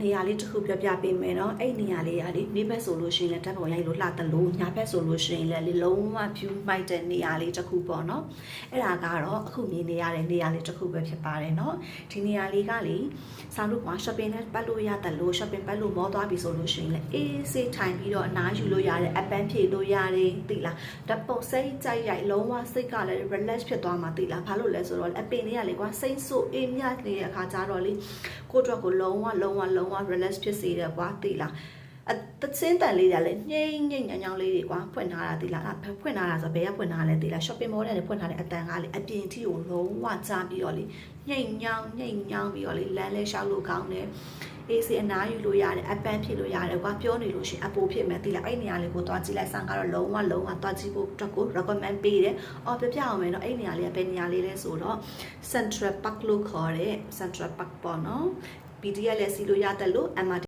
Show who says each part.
Speaker 1: နေရာလေးတစ်ခုပြပြပေးမယ်နော်အဲ့နေရာလေးကလေနေ့ဘက်ဆိုလို့ရှိရင်လည်းဓာတ်ပုံရိုက်လို့လှတယ်လို့ညဘက်ဆိုလို့ရှိရင်လည်းလေလုံးဝ view မိုက်တဲ့နေရာလေးတစ်ခုပေါ့နော်အဲ့ဒါကတော့အခုမြင်နေရတဲ့နေရာလေးတစ်ခုပဲဖြစ်ပါတယ်နော်ဒီနေရာလေးကလေဆောင်းလို့က shopping နဲ့ပတ်လို့ရတယ်လို့ shopping ပတ်လို့မောသွားပြီဆိုလို့ရှိရင်လည်းအေးဆေးထိုင်ပြီးတော့အနားယူလို့ရတယ်အပန်းဖြေလို့ရတယ်သိလားဓာတ်ပုံစိတ်ကြိုက်ရိုက်လုံးဝစိတ်ကလည်း relax ဖြစ်သွားမှာသိလားဘာလို့လဲဆိုတော့အပင်လေးကလေကွာစိတ်ဆိုးအေးမြနေတဲ့အခါကျတော့လေကိုယ့်အတွက်ကိုလုံးဝလုံးဝလုံးဝ relax ဖြစ်စေတယ်ကွာသိလားအတစင်းတန်လေးတွေကလည်းညိမ့်ညိမ့်ညောင်ညောင်လေးတွေကွာဖွင့်ထားတာသိလားအဲ့ဖွင့်ထားတာဆိုဘယ်ကဖွင့်ထားလဲသိလား shopping mall နဲ့ဖွင့်ထားတဲ့အတန်ကလေအပြင်ထိကိုလုံးဝချပြီးတော့လေညိမ့်ညောင်ညိမ့်ညောင်ပြီးတော့လေလမ်းလဲလျှောက်လို့ကောင်းတယ်အေးစီအနားယူလို့ရတယ်အပန်းဖြစ်လို့ရတယ်ကွာပြောနေလို့ရှိရင်အပိုဖြစ်မယ်သိလားအဲ့နေရာလေးကိုသွားကြည့်လိုက်ဆန်ကတော့လုံးဝလုံးဝသွားကြည့်ဖို့အတွက်ကို recommend ပေးတယ်။အော်ပြပြအောင်မယ်နော်အဲ့နေရာလေးကဘယ်နေရာလေးလဲဆိုတော့ Central Park လို့ခေါ်တဲ့ Central Park ပေါ့နော်။ BD ကလည်းစီလို့ရတယ်လို့ MRT